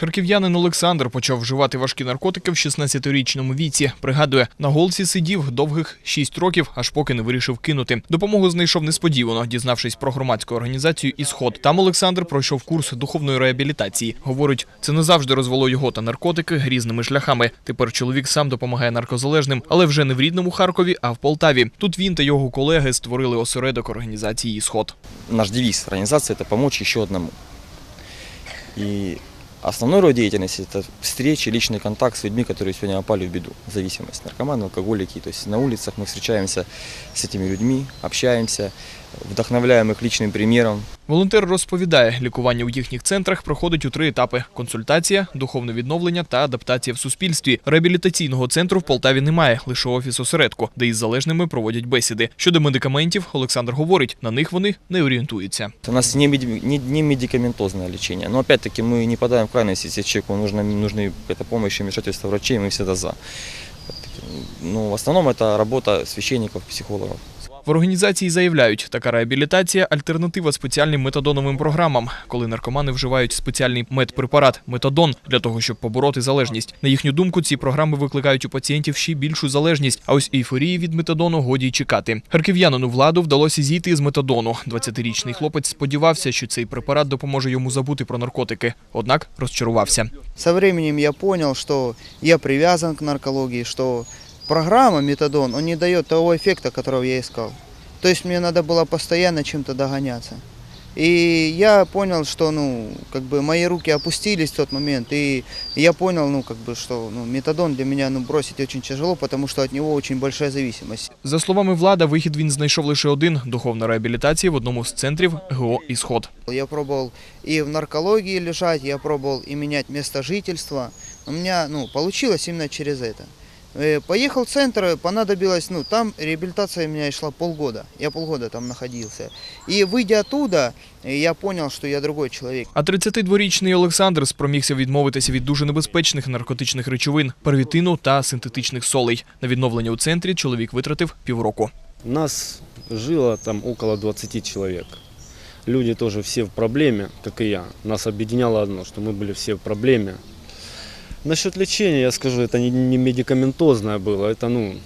Харків'янин Олександр почав вживати важкі наркотики в 16-річному віці. Пригадує, на голці сидів довгих 6 років, аж поки не вирішив кинути. Допомогу знайшов несподівано, дізнавшись про громадську організацію «Ісход». Там Олександр пройшов курс духовної реабілітації. Говорить, це не завжди розвело його та наркотики різними шляхами. Тепер чоловік сам допомагає наркозалежним, але вже не в рідному Харкові, а в Полтаві. Тут він та його колеги створили осередок організації «Ісход». Наш девиз организации – это помочь еще одному. И основной род деятельности – это встречи, личный контакт с людьми, которые сегодня опали в беду, в зависимость, наркоманы, алкоголики. То есть на улицах мы встречаемся с этими людьми, общаемся, вдохновляем их личным примером, Волонтер розповідає, лікування у їхніх центрах проходить у три етапи: консультація, духовне відновлення та адаптація в суспільстві. Реабілітаційного центру в Полтаві немає, лише офіс осередку, де із залежними проводять бесіди. Щодо медикаментів, Олександр говорить, на них вони не орієнтуються. У нас не, меди- не- не медикаментозное лечение, но опять-таки мы не подаем в крайность, если человеку нужна, нужна какая-то помощь и вмешательство врачей, мы всегда за. Опять-таки, Ну, в основном это работа священников, психологов. В організації заявляють, така реабілітація альтернатива спеціальним метадоновим програмам, коли наркомани вживають спеціальний медпрепарат метадон для того, щоб побороти залежність. На їхню думку, ці програми викликають у пацієнтів ще більшу залежність. А ось ейфорії від метадону годі й чекати. Харків'янину владу вдалося зійти з метадону. 20-річний хлопець сподівався, що цей препарат допоможе йому забути про наркотики. Однак розчарувався. Со временем я понял, что я привязан к наркологии, что программа метадон, он не дает того эффекта, которого я искал. То есть мне надо было постоянно чем-то догоняться. И я понял, что, ну, как бы мои руки опустились в тот момент, и я понял, ну, как бы, что ну, метадон для меня, ну, бросить очень тяжело, потому что от него очень большая зависимость. За словами влада, вихід він знайшов лише один духовна реабілітація в одному з центрів ГО «Ісход». Я пробовал и в наркологии лежать, я пробовал и менять место жительства. У меня ну, получилось именно через это. Э, Поехал в центр, понадобилось, ну, там реабилитация у меня шла полгода. Я полгода там находился. И выйдя оттуда, э, я понял, что я другой человек. А 32-річний Олександр спромігся відмовитися від дуже небезпечних наркотичних речовин, первітину та синтетичних солей. На відновлення у центрі чоловік витратив півроку. Нас жило там около 20 человек. Люди тоже все в проблеме, как и я. Нас объединяло одно, что мы были все в проблеме. Насчет лечения, я скажу, это не, не медикаментозное было, это, ну,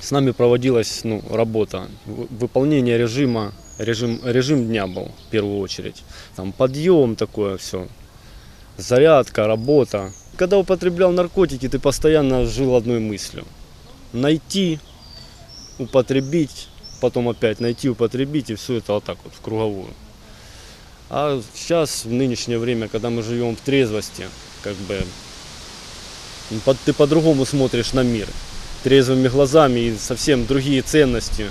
с нами проводилась, ну, работа, выполнение режима, режим, режим дня был, в первую очередь. Там подъем такое все, зарядка, работа. Когда употреблял наркотики, ты постоянно жил одной мыслью. Найти, употребить, потом опять найти, употребить, и все это вот так вот, в круговую. А сейчас, в нынешнее время, когда мы живем в трезвости, как бы ты по-другому смотришь на мир. Трезвими глазами и совсем другие ценности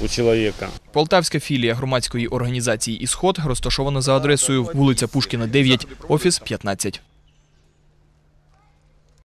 у чоловіка. Полтавська філія громадської організації «Ісход» розташована за адресою вулиця Пушкіна, 9, офіс 15.